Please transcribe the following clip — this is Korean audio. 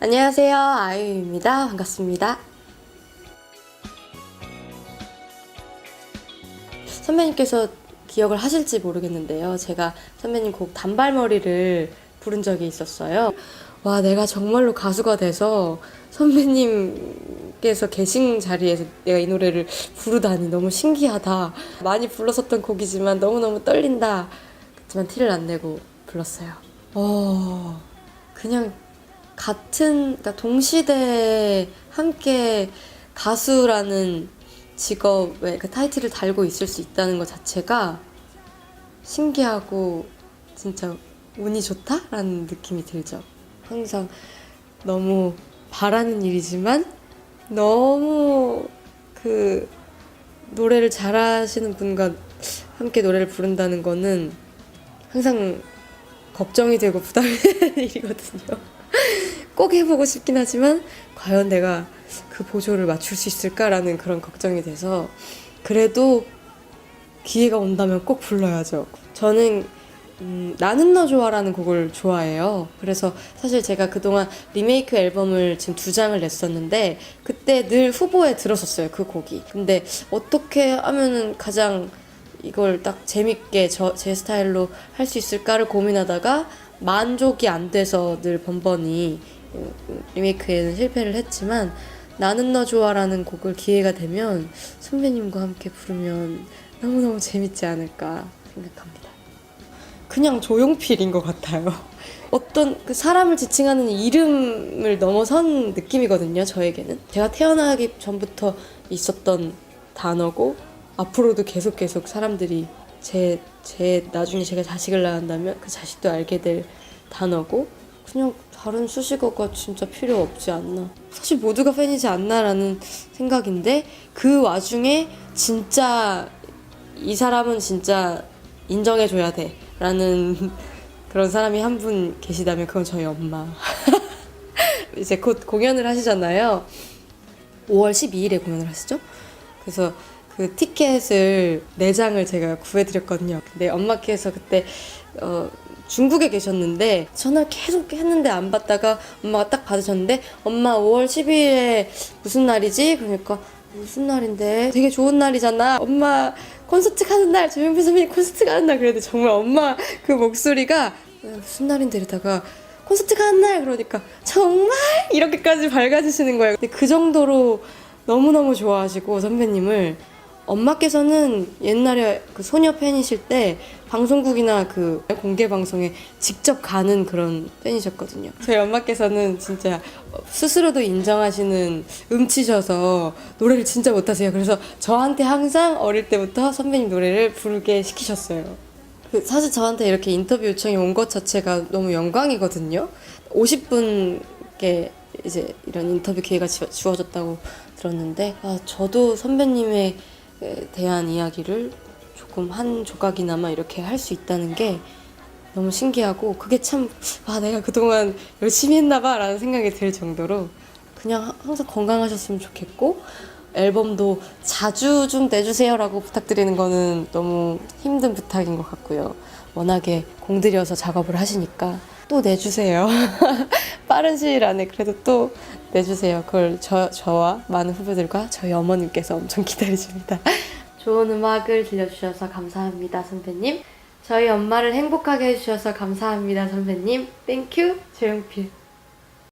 안녕하세요. 아이유입니다. 반갑습니다. 선배님께서 기억을 하실지 모르겠는데요. 제가 선배님 곡 단발머리를 부른 적이 있었어요. 와, 내가 정말로 가수가 돼서 선배님께서 계신 자리에서 내가 이 노래를 부르다니 너무 신기하다. 많이 불렀었던 곡이지만 너무너무 떨린다. 그렇지만 티를 안 내고 불렀어요. 어, 그냥 같은, 그러니까 동시대에 함께 가수라는 직업에 그 타이틀을 달고 있을 수 있다는 것 자체가 신기하고 진짜 운이 좋다라는 느낌이 들죠. 항상 너무 바라는 일이지만 너무 그 노래를 잘하시는 분과 함께 노래를 부른다는 거는 항상 걱정이 되고 부담이 되는 일이거든요. 꼭 해보고 싶긴 하지만 과연 내가 그 보조를 맞출 수 있을까라는 그런 걱정이 돼서 그래도 기회가 온다면 꼭 불러야죠. 저는 음, 나는 너 좋아라는 곡을 좋아해요. 그래서 사실 제가 그동안 리메이크 앨범을 지금 두 장을 냈었는데 그때 늘 후보에 들었었어요. 그 곡이. 근데 어떻게 하면은 가장 이걸 딱 재밌게 저, 제 스타일로 할 수 있을까를 고민하다가 만족이 안 돼서 늘 번번이 음, 리메이크에는 실패를 했지만 나는 너 좋아라는 곡을 기회가 되면 선배님과 함께 부르면 너무너무 재밌지 않을까 생각합니다. 그냥 조용필인 것 같아요. 어떤 그 사람을 지칭하는 이름을 넘어선 느낌이거든요, 저에게는. 제가 태어나기 전부터 있었던 단어고, 앞으로도 계속 계속 사람들이 제, 제, 나중에 제가 자식을 낳는다면 그 자식도 알게 될 단어고, 그냥 다른 수식어가 진짜 필요 없지 않나. 사실 모두가 팬이지 않나라는 생각인데, 그 와중에 진짜 이 사람은 진짜 인정해줘야 돼. 라는 그런 사람이 한 분 계시다면 그건 저희 엄마. 이제 곧 공연을 하시잖아요. 5월 12일에 공연을 하시죠? 그래서 그 티켓을 4장을 제가 구해드렸거든요. 근데 엄마께서 그때 어, 중국에 계셨는데 전화를 계속 했는데 안 받다가 엄마가 딱 받으셨는데 엄마 5월 12일에 무슨 날이지? 그러니까 무슨 날인데 되게 좋은 날이잖아. 엄마 콘서트 가는 날 조용필 선배님 콘서트 가는 날 그래도 정말 엄마 그 목소리가 어, 무슨 날인데 이러다가 콘서트 가는 날 그러니까 정말 이렇게까지 밝아지시는 거예요. 근데 그 정도로 너무너무 좋아하시고 선배님을 엄마께서는 옛날에 그 소녀 팬이실 때 방송국이나 그 공개 방송에 직접 가는 그런 팬이셨거든요. 저희 엄마께서는 진짜 스스로도 인정하시는 음치셔서 노래를 진짜 못하세요. 그래서 저한테 항상 어릴 때부터 선배님 노래를 부르게 시키셨어요. 그 사실 저한테 이렇게 인터뷰 요청이 온 것 자체가 너무 영광이거든요. 50분께 이제 이런 인터뷰 기회가 지- 주어졌다고 들었는데 아, 저도 선배님에 대한 이야기를 조금 한 조각이나마 이렇게 할 수 있다는 게 너무 신기하고 그게 참 아 내가 그동안 열심히 했나 봐 라는 생각이 들 정도로 그냥 하- 항상 건강하셨으면 좋겠고 앨범도 자주 좀 내주세요 라고 부탁드리는 거는 너무 힘든 부탁인 것 같고요. 워낙에 공들여서 작업을 하시니까 또 내주세요. 빠른 시일 안에 그래도 또 내주세요. 그걸 저, 저와 많은 후배들과 저희 어머님께서 엄청 기다리십니다. 좋은 음악을 들려주셔서 감사합니다, 선배님. 저희 엄마를 행복하게 해주셔서 감사합니다, 선배님. 땡큐, 조용필.